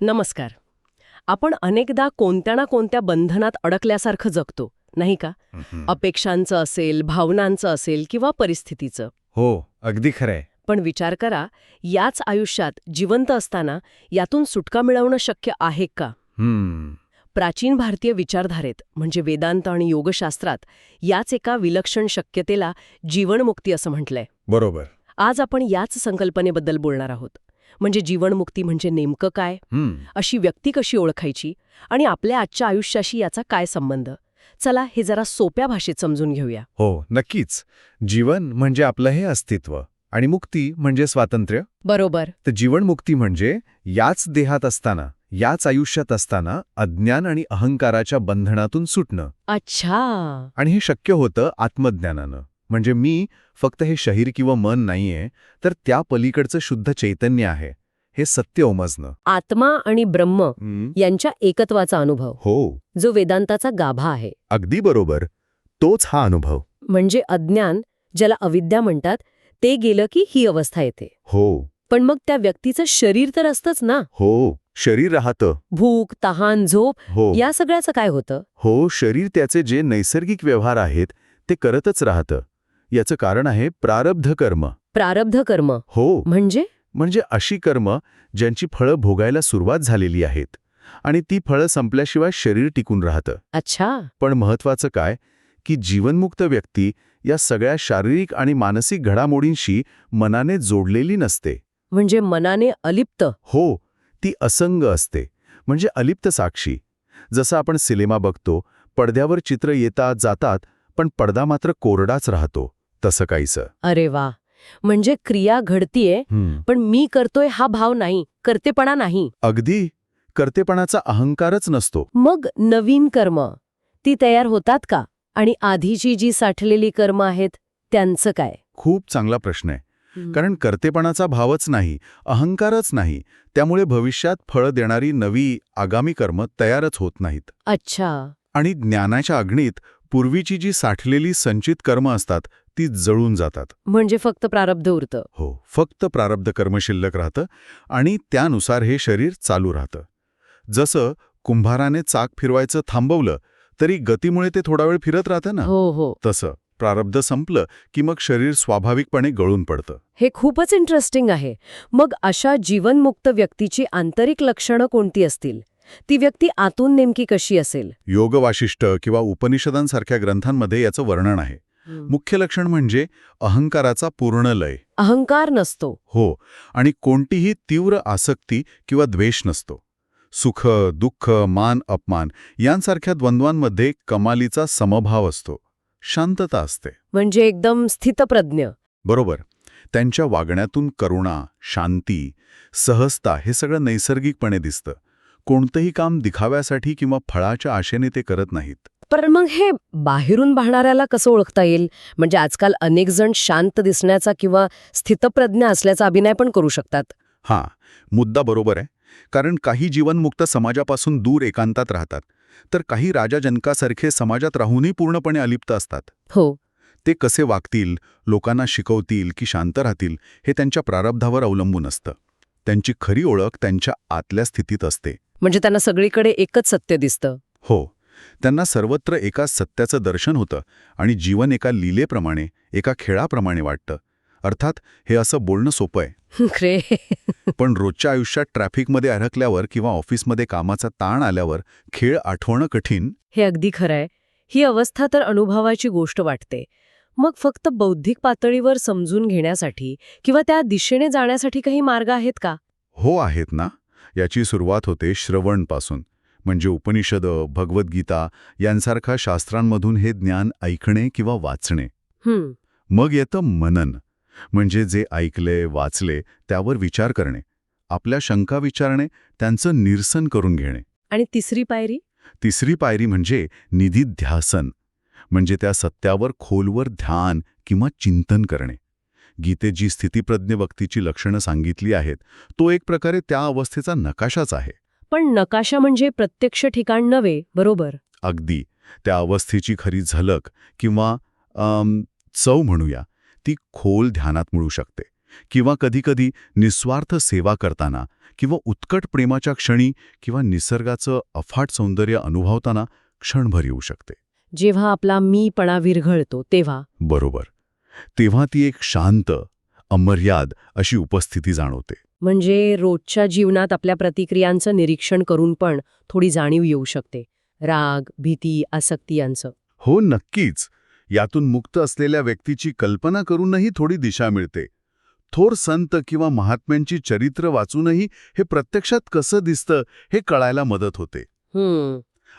नमस्कार. आपण अनेकदा कोणत्या ना कोणत्या बंधनात अडकल्यासारखं जगतो नाही का? अपेक्षांचं असेल भावनांचं असेल किंवा परिस्थितीचं. हो अगदी खरंय. पण विचार करा याच आयुष्यात जिवंत असताना यातून सुटका मिळवणं शक्य आहे का? हम्म. प्राचीन भारतीय विचारधारेत म्हणजे वेदांत आणि योगशास्त्रात याच एका विलक्षण शक्यतेला जीवनमुक्ती असं म्हटलंय. बरोबर. आज आपण याच संकल्पनेबद्दल बोलणार आहोत. म्हणजे जीवनमुक्ती म्हणजे नेमकं काय? अशी व्यक्ती कशी ओळखायची? आणि आपल्या आजच्या आयुष्याशी याचा काय संबंध? चला हे जरा सोप्या भाषेत समजून घेऊया. हो नक्कीच. जीवन म्हणजे आपलं हे अस्तित्व आणि मुक्ती म्हणजे स्वातंत्र्य. बरोबर. तर जीवनमुक्ती म्हणजे याच देहात असताना याच आयुष्यात असताना अज्ञान आणि अहंकाराच्या बंधनातून सुटणं. अच्छा. आणि हे शक्य होतं आत्मज्ञानानं. म्हणजे मी फक्त हे शरीर किंवा मन नाहीये तर त्या पलीकडचं शुद्ध चैतन्य आहे. हे सत्य उमजणं. आत्मा आणि ब्रह्म यांच्या एकत्वाचा अनुभव. हो. जो वेदांताचा गाभा आहे. अगदी बरोबर. तोच हा अनुभव. म्हणजे अज्ञान ज्याला अविद्या म्हणतात ते गेलं की ही अवस्था येते. हो. पण मग त्या व्यक्तीचं शरीर तर असतंच ना? हो. शरीर राहतं. भूक तहान झोप हो. या सगळ्याचं काय होतं? हो शरीर त्याचे जे नैसर्गिक व्यवहार आहेत ते करतच राहतं. याचं कारण आहे प्रारब्ध कर्म. प्रारब्ध कर्म. हो. म्हणजे? म्हणजे अशी कर्म ज्यांची फळं भोगायला सुरुवात झालेली आहेत आणि ती फळं संपल्याशिवाय शरीर टिकून राहतं. अच्छा. पण महत्वाचं काय? की जीवनमुक्त व्यक्ती या सगळ्या शारीरिक आणि मानसिक घडामोडींशी मनाने जोडलेली नसते. म्हणजे मनाने अलिप्त. हो ती असंग असते. म्हणजे अलिप्त साक्षी. जसं आपण सिनेमा बघतो पडद्यावर चित्र येतात जातात पण पडदा मात्र कोरडाच राहतो. तसं काहीसं. अरे वा. म्हणजे क्रिया घडतीये पण मी करतोय हा भाव नाही करतेपणा नाही. अगदी. कर्तेपणाचा अहंकारच नसतो. मग नवीन कर्म ती तयार होतात का? आणि आधीची जी साठलेली कर्म आहेत त्यांचं काय? खूप चांगला प्रश्न आहे. कारण कर्तेपणाचा भावच नाही अहंकारच नाही त्यामुळे भविष्यात फळं देणारी नवी आगामी कर्म तयारच होत नाहीत. अच्छा. आणि ज्ञानाच्या अग्नीत पूर्वीची जी साठलेली संचित कर्म असतात ती जळून जातात. म्हणजे फक्त प्रारब्ध उरतं. हो फक्त प्रारब्ध कर्म शिल्लक राहतं आणि त्यानुसार हे शरीर चालू राहतं. जसं कुंभाराने चाक फिरवायचं थांबवलं तरी गतीमुळे ते थोडा वेळ फिरत राहतं ना? हो हो. तसं प्रारब्ध संपलं की मग शरीर स्वाभाविकपणे गळून पडतं. हे खूपच इंटरेस्टिंग आहे. मग अशा जीवनमुक्त व्यक्तीची आंतरिक लक्षणं कोणती असतील? ती व्यक्ती आतून नेमकी कशी असेल? योग वाशिष्ठ किंवा उपनिषदांसारख्या ग्रंथांमध्ये याचं वर्णन आहे. मुख्य लक्षण म्हणजे अहंकाराचा पूर्ण लय. अहंकार नसतो. हो आणि कोणतीही तीव्र आसक्ती किंवा द्वेष नसतो. सुख दुःख मान अपमान यांसारख्या द्वंद्वांमध्ये कमालीचा समभाव असतो. शांतता असते. म्हणजे एकदम स्थितप्रज्ञ. बरोबर. त्यांच्या वागण्यातून करुणा शांती सहजता हे सगळं नैसर्गिकपणे दिसतं. कोणतंही काम दिखाव्यासाठी किंवा फळाच्या आशेने ते करत नाहीत. पण मग हे बाहेरून पाहणाऱ्याला कसं ओळखता येईल? म्हणजे आजकाल अनेक जण शांत दिसण्याचा किंवा स्थितप्रज्ञ असल्याचा अभिनय पण करू शकतात. हां मुद्दा बरोबर आहे. कारण काही जीवनमुक्त समाजापासून दूर एकांतात राहतात. तर काही राजा जनकासारखे समाजात राहूनही पूर्णपणे अलिप्त असतात. हो. ते कसे वागतील लोकांना शिकवतील की शांत राहतील हे त्यांच्या प्रारब्धावर अवलंबून असतं. त्यांची खरी ओळख त्यांच्या आतल्या स्थितीत असते. म्हणजे त्यांना सगळीकडे एकच सत्य दिसतं. हो. त्यांना सर्वत्र एका सत्याचं दर्शन होतं आणि जीवन एका लीलेप्रमाणे एका खेळाप्रमाणे वाटतं. अर्थात हे असं बोलणं सोपं आहे. खरे पण रोजच्या आयुष्यात ट्रॅफिकमध्ये अडकल्यावर किंवा ऑफिसमध्ये कामाचा ताण आल्यावर खेळ आठवणं कठीण? हे अगदी खरंय. ही अवस्था तर अनुभवाची गोष्ट वाटते. मग फक्त बौद्धिक पातळीवर समजून घेण्यासाठी किंवा त्या दिशेने जाण्यासाठी काही मार्ग आहेत का? हो आहेत ना. याची सुरुवात होते श्रवणपासून. म्हणजे उपनिषदं भगवद्गीता यांसारख्या शास्त्रांमधून हे ज्ञान ऐकणे किंवा वाचणे. मग येतं मनन. म्हणजे जे ऐकले वाचले त्यावर विचार करणे. आपल्या शंका विचारणे त्यांचं निरसन करून घेणे. आणि तिसरी पायरी? तिसरी पायरी म्हणजे निधिध्यासन म्हणजे त्या सत्यावर खोलवर ध्यान किंवा चिंतन करणे. गीतेत जी स्थितीप्रज्ञ व्यक्तीची लक्षणं सांगितली आहेत तो एक प्रकारे त्या अवस्थेचा नकाशाच आहे. पण नकाशा म्हणजे प्रत्यक्ष ठिकाण नव्हे बरोबर? अगदी. त्या अवस्थेची खरी झलक किंवा चव म्हणूया ती खोल ध्यानात मिळू शकते. किंवा कधीकधी निस्वार्थ सेवा करताना किंवा उत्कट प्रेमाच्या क्षणी किंवा निसर्गाचं अफाट सौंदर्य अनुभवताना क्षणभर येऊ शकते. जेव्हा आपला मीपणा विरघळतो तेव्हा. बरोबर. तेव्हा ती एक शांत अमर्याद अशी उपस्थिती जाणवते. म्हणजे रोजच्या जीवनात आपल्या प्रतिक्रियांचं निरीक्षण करून पण थोडी जाणीव येऊ शकते. राग भीती आसक्ती यांचं. हो नक्कीच. यातून मुक्त असलेल्या व्यक्तीची कल्पना करूनही थोडी दिशा मिळते. थोर संत किंवा महात्म्यांची चरित्र वाचूनही हे प्रत्यक्षात कसं दिसतं हे कळायला मदत होते.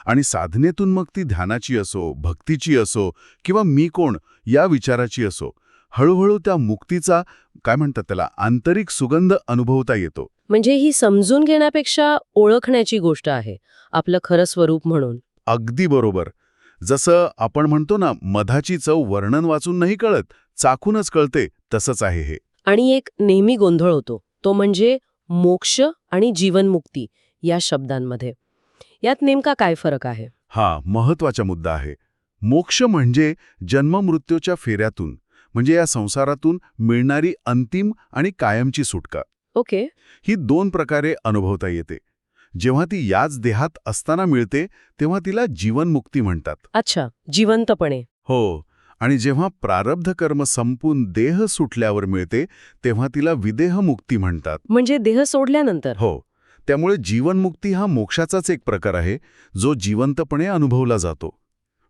आणि साधनेतून मग ती ध्यानाची असो भक्तीची असो किंवा मी कोण या विचाराची असो हळूहळू त्या मुक्तीचा काय म्हणतात त्याला आंतरिक सुगंध अनुभवता येतो. म्हणजे ही समजून घेण्यापेक्षा ओळखण्याची गोष्ट आहे आपलं खरं स्वरूप म्हणून. अगदी बरोबर. जसं आपण म्हणतो ना मधाची चव वर्णन वाचून नाही कळत चाखूनच कळते तसंच आहे हे. आणि एक नेहमी गोंधळ होतो तो म्हणजे मोक्ष आणि जीवनमुक्ती या शब्दांमध्ये. यात नेमका काय फरक आहे? हा महत्त्वाचा मुद्दा आहे. मोक्ष म्हणजे जन्ममृत्यूच्या फेऱ्यातून. म्हणजे या संसारातून मिळणारी अंतिम आणि कायमची सुटका. ओके. ही दोन प्रकारे अनुभवता येते. जेव्हा ती याच देहात असताना मिळते तेव्हा तिला जीवनमुक्ती म्हणतात. अच्छा जिवंतपणे. हो आणि जेव्हा प्रारब्ध कर्म संपून देह सुटल्यावर मिळते तेव्हा तिला विदेहमुक्ती म्हणतात. म्हणजे देह सोडल्यानंतर. हो त्यामुळे जीवनमुक्ती हा मोक्षाचाच एक प्रकार आहे जो जिवंतपणे अनुभवला जातो.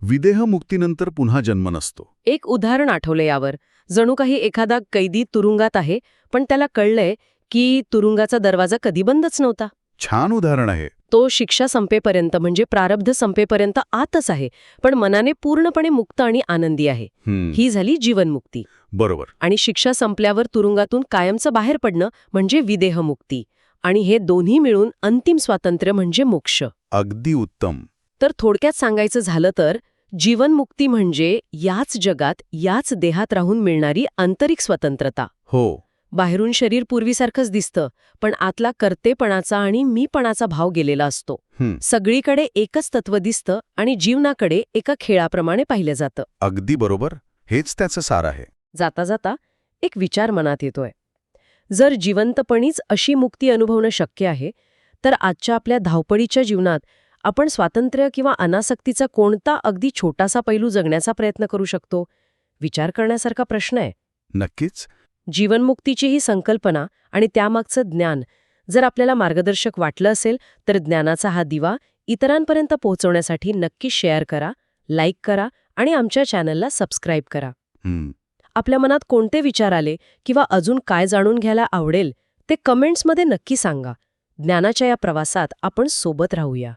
विदेहमुक्तीनंतर पुन्हा जन्म नसतो. एक उदाहरण आठवलं यावर. जणू काही एखादा कैदी तुरुंगात आहे पण त्याला कळलंय की तुरुंगाचा दरवाजा कधी बंदच नव्हता. छान उदाहरण आहे. तो शिक्षा संपेपर्यंत म्हणजे प्रारब्ध संपेपर्यंत आतच आहे पण मनाने पूर्णपणे मुक्त आणि आनंदी आहे. हं, ही झाली जीवनमुक्ती. बरोबर. आणि शिक्षा संपल्यावर तुरुंगातून कायमचं बाहेर पडणं म्हणजे विदेहमुक्ती. आणि हे दोन्ही मिळून अंतिम स्वातंत्र्य म्हणजे मोक्ष. अगदी उत्तम. तर थोडक्यात सांगायचं झालं तर जीवनमुक्ती म्हणजे याच जगात याच देहात राहून मिळणारी आंतरिक स्वतंत्रता. हो. बाहेरून शरीर पूर्वीसारखंच दिसतं पण आतला कर्तेपणाचा आणि मीपणाचा भाव गेलेला असतो. सगळीकडे एकच तत्व दिसतं आणि जीवनाकडे एका खेळाप्रमाणे पाहिलं जातं. अगदी बरोबर. हेच त्याचं सार आहे. जाता जाता एक विचार मनात येतोय. जर जिवंतपणीच अशी मुक्ती अनुभवणं शक्य आहे तर आजच्या आपल्या धावपळीच्या जीवनात आपण स्वातंत्र्य किंवा अनासक्तीचा कोणता अगदी छोटासा पैलू जगण्याचा प्रयत्न करू शकतो? विचार करण्यासारखा प्रश्न आहे. नक्कीच. जीवनमुक्तीची ही संकल्पना आणि त्यामागचं ज्ञान जर आपल्याला मार्गदर्शक वाटलं असेल तर ज्ञानाचा हा दिवा इतरांपर्यंत पोहोचवण्यासाठी नक्की शेअर करा लाईक करा आणि आमच्या चॅनलला सबस्क्राईब करा. आपल्या मनात कोणते विचार आले किंवा अजून काय जाणून घ्यायला आवडेल ते कमेंट्समध्ये नक्की सांगा. ज्ञानाच्या या प्रवासात आपण सोबत राहूया.